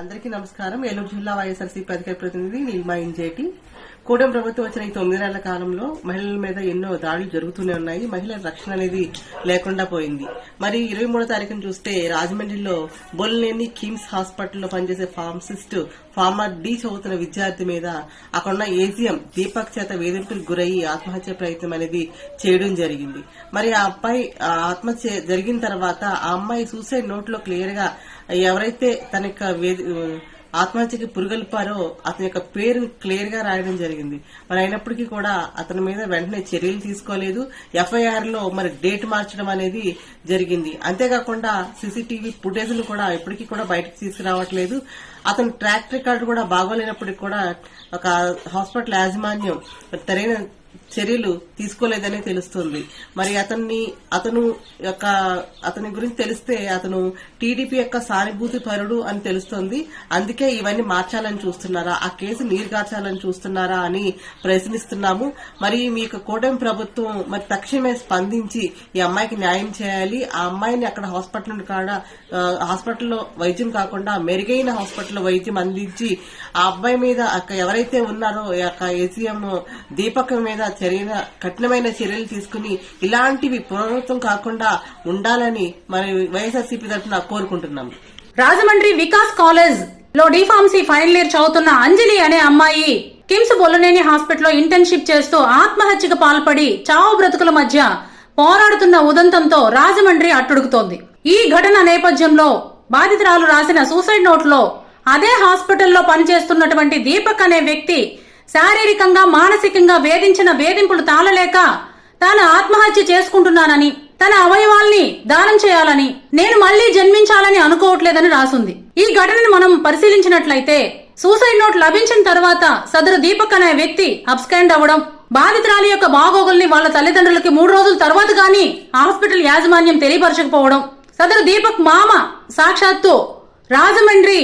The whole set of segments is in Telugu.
అందరికీ నమస్కారం. ఏలూరు జిల్లా వైఎస్ఆర్సీపీ అధికార ప్రతినిధి నీలిమా ఇంజేటి. కూటమి ప్రభుత్వం వచ్చిన ఈ తొమ్మిది నెలల కాలంలో మహిళల మీద ఎన్నో దాడులు జరుగుతూనే ఉన్నాయి. మహిళల రక్షణ అనేది లేకుండా పోయింది. మరి ఇరవై మూడో తారీఖున చూస్తే రాజమండ్రిలో బొల్లేని కిమ్స్ హాస్పిటల్లో పనిచేసే ఫార్మసిస్ట్ ఫార్మర్ డి చదువుతున్న విద్యార్థి మీద అక్కడున్న ఏజీఎం దీపక్ చేత వేధింపులకు గురయ్యి ఆత్మహత్య ప్రయత్నం అనేది చేయడం జరిగింది. మరి ఆ అబ్బాయి ఆత్మహత్య జరిగిన తర్వాత ఆ అమ్మాయి సూసైడ్ నోట్లో క్లియర్గా ఎవరైతే తన యొక్క వేది- ఆత్మహత్యకి పురుగొల్పారో అతని యొక్క పేరు క్లియర్గా రాయడం జరిగింది. మరి అయినప్పటికీ కూడా అతని మీద వెంటనే చర్యలు తీసుకోలేదు. ఎఫ్ఐఆర్లో మరి డేట్ మార్చడం అనేది జరిగింది. అంతేకాకుండా సీసీటీవీ ఫుటేజ్లు కూడా ఇప్పటికీ కూడా బయటకు తీసుకురావట్లేదు. అతని ట్రాక్ రికార్డు కూడా బాగోలేనప్పటికీ కూడా ఒక హాస్పిటల్ యాజమాన్యం సరైన చర్యలు తీసుకోలేదని తెలుస్తుంది. మరి అతన్ని అతను యొక్క అతని గురించి తెలిస్తే అతను టీడీపీ యొక్క సానుభూతి పరుడు అని తెలుస్తుంది. అందుకే ఇవన్నీ మార్చాలని చూస్తున్నారా? ఆ కేసు నీరుగార్చాలని చూస్తున్నారా అని ప్రశ్నిస్తున్నాము. మరి మీ యొక్క కూటమి ప్రభుత్వం మరి తక్షణమే స్పందించి ఈ అమ్మాయికి న్యాయం చేయాలి. ఆ అమ్మాయిని అక్కడ హాస్పిటల్ కాడ హాస్పిటల్లో వైద్యం కాకుండా మెరుగైన హాస్పిటల్లో వైద్యం అందించి ఆ అబ్బాయి మీద అక్కడ ఎవరైతే ఉన్నారో యొక్క ఏసీఎం దీపకం మీద చర్య కఠినమైన చర్యలు తీసుకుని ఇలాంటివి పునరావృతం కాకుండా ఉండాలని మరి వైఎస్ఆర్సీపీ తరఫున కోరుకుంటున్నాం. రాజమండ్రి వికాస్ కాలేజ్లో డిఫార్మసీ ఫైనల్ ఇయర్ చదువుతున్న అంజలి అనే అమ్మాయి కిమ్స్ బొల్లనేని హాస్పిటల్లో ఇంటర్న్షిప్ చేస్తూ ఆత్మహత్యకు పాల్పడి చావు బ్రతుకుల మధ్య పోరాడుతున్న ఉదంతంతో రాజమండ్రి అట్టుడుగుతోంది. ఈ ఘటన నేపథ్యంలో బాధితురాలు రాసిన సూసైడ్ నోట్లో అదే హాస్పిటల్లో పనిచేస్తున్నటువంటి దీపక్ అనే వ్యక్తి శారీరకంగా మానసికంగా వేధించిన వేధింపులు తాళలేక తాను ఆత్మహత్య చేసుకుంటున్నానని తన అవయవాల్ని దానం చేయాలని నేను మళ్ళీ జన్మించాలని అనుకోవట్లేదని రాసుంది. ఈ ఘటనను మనం పరిశీలించినట్లయితే సూసైడ్ నోట్ లభించిన తర్వాత సదరు దీపక్ అనే వ్యక్తి అబ్స్కాండ్ అవ్వడం బాధితురాలి యొక్క బాగోగుల్ని వాళ్ళ తల్లిదండ్రులకి మూడు రోజుల తర్వాత గాని హాస్పిటల్ యాజమాన్యం తెలియపరచకపోవడం సదరు దీపక్ మామ సాక్షాత్తు రాజమండ్రి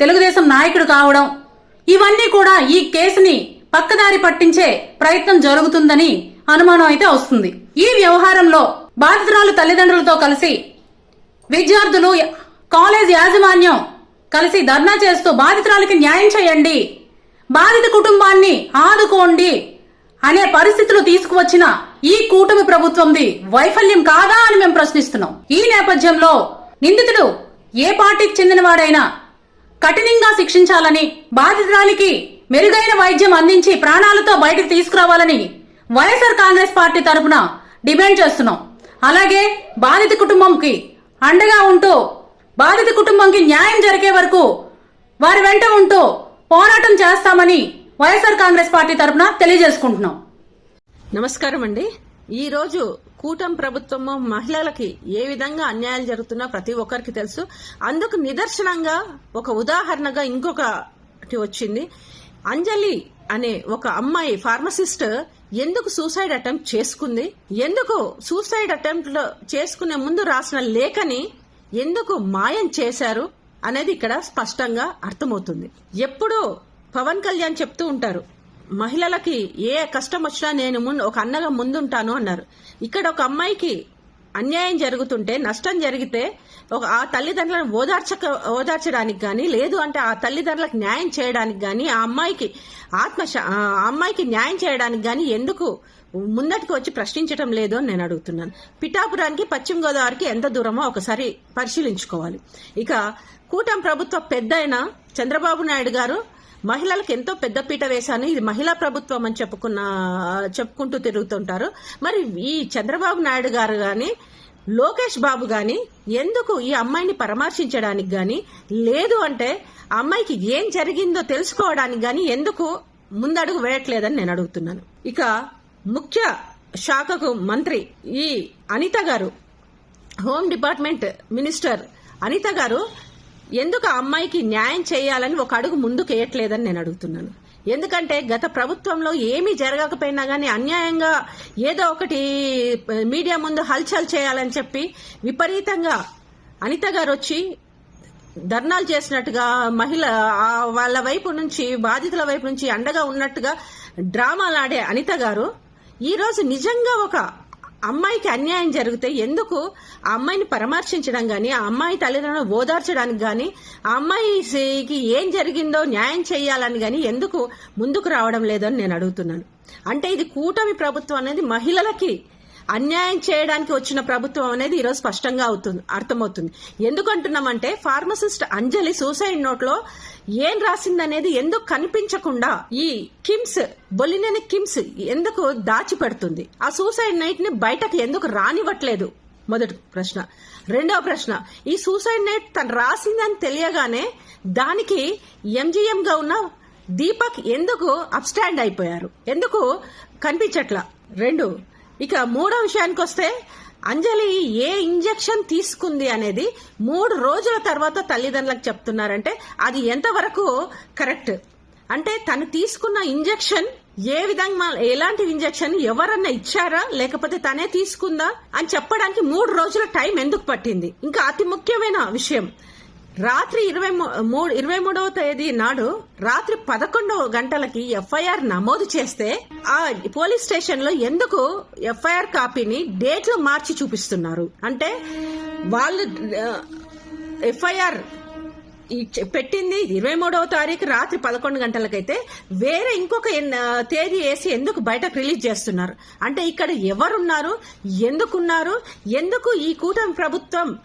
తెలుగుదేశం నాయకుడు కావడం ఇవన్నీ కూడా ఈ కేసుని పక్కదారి పట్టించే ప్రయత్నం జరుగుతుందని అనుమానం అయితే వస్తుంది. ఈ వ్యవహారంలో బాధితురాలు తల్లిదండ్రులతో కలిసి విద్యార్థులు కాలేజ్ యాజమాన్యం కలిసి ధర్నా చేస్తూ బాధితురాలకి న్యాయం చేయండి బాధిత కుటుంబాన్ని ఆదుకోండి అనే పరిస్థితులు తీసుకువచ్చిన ఈ కూటమి ప్రభుత్వంది వైఫల్యం కాదా అని మేము ప్రశ్నిస్తున్నాం. ఈ నేపథ్యంలో నిందితుడు ఏ పార్టీకి చెందినవాడైనా కఠినంగా శిక్షించాలని బాధితురాలికి మెరుగైన వైద్యం అందించి ప్రాణాలతో బయటకు తీసుకురావాలని Y S R Congress party తరఫున డిమాండ్ చేస్తున్నాం. అలాగే బాధిత కుటుంబంకి అండగా ఉంటూ బాధిత కుటుంబంకి న్యాయం జరిగే వరకు వారి వెంట ఉంటూ పోరాటం చేస్తామని వైఎస్ఆర్ కాంగ్రెస్ పార్టీ తరఫున తెలియజేసుకుంటున్నాం. నమస్కారం అండి. ఈరోజు కూటమి ప్రభుత్వము మహిళలకి ఏ విధంగా అన్యాయాలు జరుగుతున్నా ప్రతి ఒక్కరికి తెలుసు. అందుకు నిదర్శనంగా ఒక ఉదాహరణగా ఇంకొకటి వచ్చింది. అంజలి అనే ఒక అమ్మాయి ఫార్మసిస్ట్ ఎందుకు సూసైడ్ అటెంప్ట్ చేసుకుంది? ఎందుకు సూసైడ్ అటెంప్ట్ చేసుకునే ముందు రాసిన లేఖని ఎందుకు మాయం చేశారు అనేది ఇక్కడ స్పష్టంగా అర్థమవుతుంది. ఎప్పుడూ పవన్ కళ్యాణ్ చెప్తూ ఉంటారు. మహిళలకి ఏ కష్టం వచ్చినా నేను ముందు ఒక అన్నగా ముందుంటాను అన్నారు. ఇక్కడ ఒక అమ్మాయికి అన్యాయం జరుగుతుంటే నష్టం జరిగితే ఒక ఆ తల్లిదండ్రులను ఓదార్చక ఓదార్చడానికి కానీ లేదు అంటే ఆ తల్లిదండ్రులకు న్యాయం చేయడానికి కానీ ఆ అమ్మాయికి ఆత్మ ఆ అమ్మాయికి న్యాయం చేయడానికి కానీ ఎందుకు ముందటికి వచ్చి ప్రశ్నించడం లేదు అని నేను అడుగుతున్నాను. పిఠాపురానికి పశ్చిమ గోదావరికి ఎంత దూరమో ఒకసారి పరిశీలించుకోవాలి. ఇక కూటమి ప్రభుత్వ పెద్ద చంద్రబాబు నాయుడు గారు మహిళలకు ఎంతో పెద్ద పీట వేశాను. ఇది మహిళా ప్రభుత్వం అని చెప్పుకున్న చెప్పుకుంటూ తిరుగుతుంటారు. మరి ఈ చంద్రబాబు నాయుడు గారు గాని లోకేష్ బాబు గాని ఎందుకు ఈ అమ్మాయిని పరామర్శించడానికి గాని లేదు అంటే అమ్మాయికి ఏం జరిగిందో తెలుసుకోవడానికి గాని ఎందుకు ముందడుగు వేయట్లేదని నేను అడుగుతున్నాను. ఇక ముఖ్య శాఖకు మంత్రి ఈ అనిత గారు హోమ్ డిపార్ట్మెంట్ మినిస్టర్ అనిత గారు ఎందుకు ఆ అమ్మాయికి న్యాయం చేయాలని ఒక అడుగు ముందుకేయట్లేదని నేను అడుగుతున్నాను. ఎందుకంటే గత ప్రభుత్వంలో ఏమీ జరగకపోయినా కానీ అన్యాయంగా ఏదో ఒకటి మీడియా ముందు హల్చల్ చేయాలని చెప్పి విపరీతంగా అనిత గారు వచ్చి ధర్నాలు చేసినట్టుగా మహిళ వాళ్ళ వైపు నుంచి బాధితుల వైపు నుంచి అండగా ఉన్నట్టుగా డ్రామాలాడే అనిత గారు ఈరోజు నిజంగా ఒక అమ్మాయికి అన్యాయం జరిగితే ఎందుకు ఆ అమ్మాయిని పరామర్శించడం గాని ఆ అమ్మాయి తల్లిదండ్రులను ఓదార్చడానికి గాని ఆ అమ్మాయికి ఏం జరిగిందో న్యాయం చేయాలని గాని ఎందుకు ముందుకు రావడం లేదని నేను అడుగుతున్నాను. అంటే ఇది కూటమి ప్రభుత్వం అనేది మహిళలకి అన్యాయం చేయడానికి వచ్చిన ప్రభుత్వం అనేది ఈరోజు స్పష్టంగా అవుతుంది అర్థమవుతుంది. ఎందుకంటున్నామంటే ఫార్మసిస్ట్ అంజలి సూసైడ్ నోట్లో ఏం రాసిందనేది ఎందుకు కనిపించకుండా ఈ కిమ్స్ బొలినని కిమ్స్ ఎందుకు దాచిపెడుతుంది? ఆ సూసైడ్ నైట్ని బయటకు ఎందుకు రానివ్వట్లేదు? మొదటి ప్రశ్న. రెండవ ప్రశ్న. ఈ సూసైడ్ నైట్ తను రాసిందని తెలియగానే దానికి ఎంజీఎం గా ఉన్న దీపక్ ఎందుకు అబ్స్టాండ్ అయిపోయారు? ఎందుకు కనిపించట్లా? రెండు. ఇక మూడో విషయానికి వస్తే అంజలి ఏ ఇంజెక్షన్ తీసుకుంది అనేది మూడు రోజుల తర్వాత తల్లిదండ్రులకు చెప్తున్నారంటే అది ఎంతవరకు కరెక్ట్? అంటే తను తీసుకున్న ఇంజెక్షన్ ఏ విధంగా ఎలాంటి ఇంజెక్షన్ ఎవరన్నా ఇచ్చారా? లేకపోతే తనే తీసుకుందా? అని చెప్పడానికి మూడు రోజుల టైం ఎందుకు పట్టింది? ఇంకా అతి ముఖ్యమైన విషయం రాత్రి ఇరవై మూడు ఇరవై మూడవ తేదీ నాడు రాత్రి పదకొండవ గంటలకి ఎఫ్ఐఆర్ నమోదు చేస్తే ఆ పోలీస్ స్టేషన్లో ఎందుకు ఎఫ్ఐఆర్ కాపీని డేట్లు మార్చి చూపిస్తున్నారు? అంటే వాళ్ళు ఎఫ్ఐఆర్ పెట్టింది ఇరవై మూడవ తారీఖు రాత్రి పదకొండు గంటలకైతే వేరే ఇంకొక తేదీ వేసి ఎందుకు బయటకు రిలీజ్ చేస్తున్నారు? అంటే ఇక్కడ ఎవరున్నారు? ఎందుకున్నారు? ఎందుకు ఈ కూటమి ప్రభుత్వం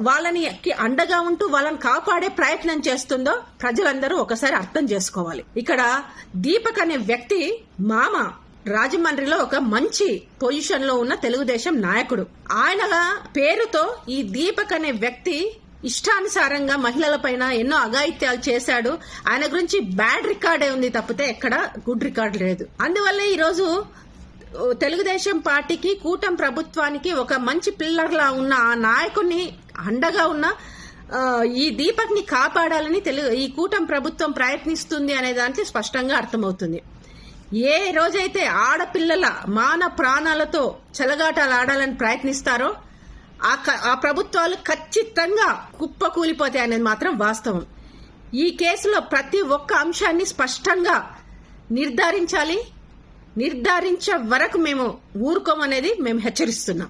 వాళ్ళని అండగా ఉంటూ వాళ్ళని కాపాడే ప్రయత్నం చేస్తుందో ప్రజలందరూ ఒకసారి అర్థం చేసుకోవాలి. ఇక్కడ దీపక్ అనే వ్యక్తి మామ రాజమండ్రిలో ఒక మంచి పొజిషన్లో ఉన్న తెలుగుదేశం నాయకుడు. ఆయన పేరుతో ఈ దీపక్ అనే వ్యక్తి ఇష్టానుసారంగా మహిళల పైన ఎన్నో అఘాయిత్యాలు చేశాడు. ఆయన గురించి బ్యాడ్ రికార్డే ఉంది తప్పితే ఎక్కడ గుడ్ రికార్డ్ లేదు. అందువల్ల ఈ రోజు తెలుగుదేశం పార్టీకి కూటమి ప్రభుత్వానికి ఒక మంచి పిల్లర్లా ఉన్న ఆ నాయకుడిని అండగా ఉన్న ఈ దీపక్ని కాపాడాలని తెలుగు ఈ కూటమి ప్రభుత్వం ప్రయత్నిస్తుంది అనే దానికి స్పష్టంగా అర్థమవుతుంది. ఏ రోజైతే ఆడపిల్లల మాన ప్రాణాలతో చెలగాటాలు ఆడాలని ప్రయత్నిస్తారో ఆ క- ఆ ప్రభుత్వాలు ఖచ్చితంగా కుప్పకూలిపోతాయి అనేది మాత్రం వాస్తవం. ఈ కేసులో ప్రతి ఒక్క అంశాన్ని స్పష్టంగా నిర్ధారించాలి నిర్ధారించే వరకు మేము ఊరుకోమనేది మేము హెచ్చరిస్తున్నాం.